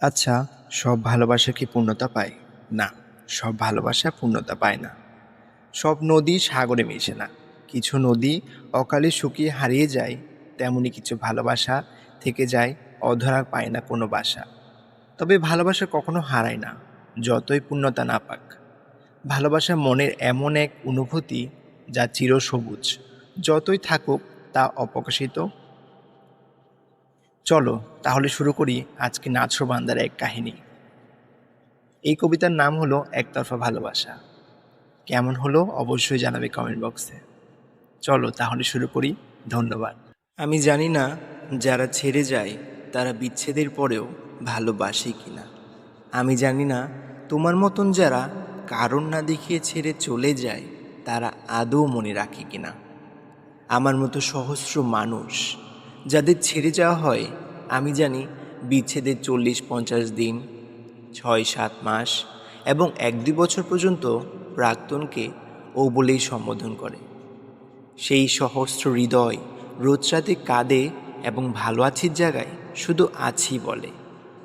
আচ্ছা সব ভালোবাসা কি পূর্ণতা পায়? না, সব ভালোবাসা পূর্ণতা পায় না। সব নদী সাগরে মেশে না। কিছু নদী অকালে শুকিয়ে হারিয়ে যায়, তেমনি কিছু ভালোবাসা থেকে যায়, অধরা পায় না কোনো বাসা। তবে ভালোবাসা কখনো হারায় না, যতই পূর্ণতা না পাক। ভালোবাসা মনের এমন এক অনুভূতি যা চিরসবুজ। যতই থাকুক, তা অপ্রকাশিত চলো, তাহলে শুরু করি আজকে নাচর বান্দার এক কাহিনী। এই কবিতার নাম হলো একতরফা ভালোবাসা। কেমন হলো অবশ্যই জানাবে কমেন্ট বক্সে চলো, তাহলে শুরু করি। ধন্যবাদ। আমি জানি না যারা ছেড়ে যায়, তারা বিচ্ছেদের পরেও ভালোবাসে কি না আমি জানি না তোমার মতন যারা কারণ না দেখিয়ে ছেড়ে চলে যায়, তারা আদৌ মনে রাখে কিনা। আমার মতো সহস্র মানুষ যাদের ছেড়ে যাওয়া হয়, আমি জানি বিচ্ছেদের চল্লিশ, পঞ্চাশ দিন, ছয়, সাত মাস এবং এক, দুই বছর পর্যন্ত প্রাক্তনকে ও বলেই সম্বোধন করে। সেই সহস্র হৃদয় রোজ রাতে কাঁদে এবং ভালো আছির জায়গায় শুধু আছি বলে।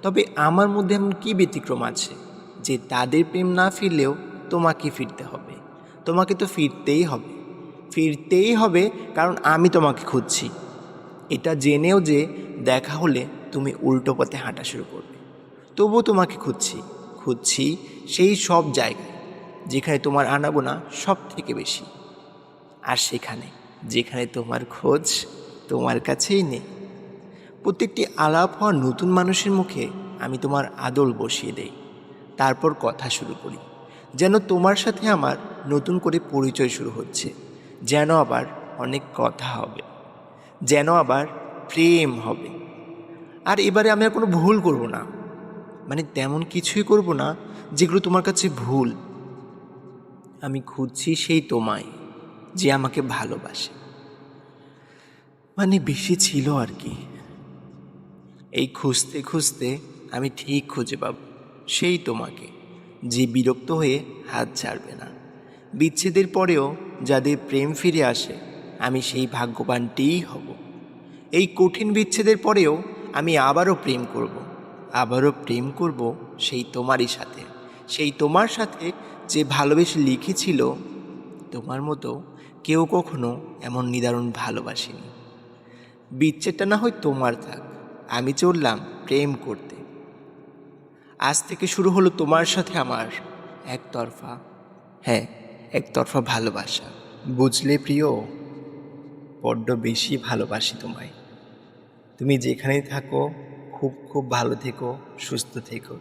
তবে আমার মধ্যে এমন কী ব্যতিক্রম আছে যে তাদের প্রেম না ফিরলেও তোমাকে ফিরতে হবে? তোমাকে তো ফিরতেই হবে। ফিরতেই হবে কারণ আমি তোমাকে খুঁজছি। এটা জেনেও যে দেখা হলে তুমি উল্টো পথে হাঁটা শুরু করবে। তবুও তোমাকে খুঁজছি খুঁজছি সেই সব জায়গায় যেখানে তোমার আনাগোনা সব থেকে বেশি। আর সেখানে, যেখানে তোমার খোঁজ তোমার কাছেই নেই। প্রত্যেকটি আলাপ হওয়া নতুন মানুষের মুখে আমি তোমার আদল বসিয়ে দেই। তারপর কথা শুরু করি, যেন তোমার সাথে আমার নতুন করে পরিচয় শুরু হচ্ছে, যেন আবার অনেক কথা হবে। যেন আবার প্রেম হবে। আর এবারে আমি আর কোনো ভুল করব না। মানে তেমন কিছুই করব না যেগুলো তোমার কাছে ভুল। আমি খুঁজছি সেই তোমায় যে আমাকে ভালোবাসে। মানে বেশি ছিল আর কি। এই খুঁজতে খুঁজতে আমি ঠিক খুঁজে পাব সেই তোমাকে যে বিরক্ত হয়ে হাত ছাড়বে না। বিচ্ছেদের পরেও যাদের প্রেম ফিরে আসে আমি সেই ভাগ্যবানটিই হব। এই কঠিন বিচ্ছেদের পরেও আমি আবারও প্রেম করব। আবারও প্রেম করব সেই তোমারই সাথে। সেই তোমার সাথে যে ভালোবেসে লিখেছিল, তোমার মতো কেউ কখনো এমন নিদারুণ ভালোবাসেনি। বিচ্ছেদটা না হয় তোমার থাক, আমি চললাম প্রেম করতে। আজ থেকে শুরু হলো তোমার সাথে আমার একতরফা হ্যাঁ একতরফা ভালোবাসা। বুঝলে প্রিয়? বড্ড বেশি ভালোবাসি তোমায়। তুমি যেখানেই থাকো খুব খুব ভালো থেকো সুস্থ থেকো।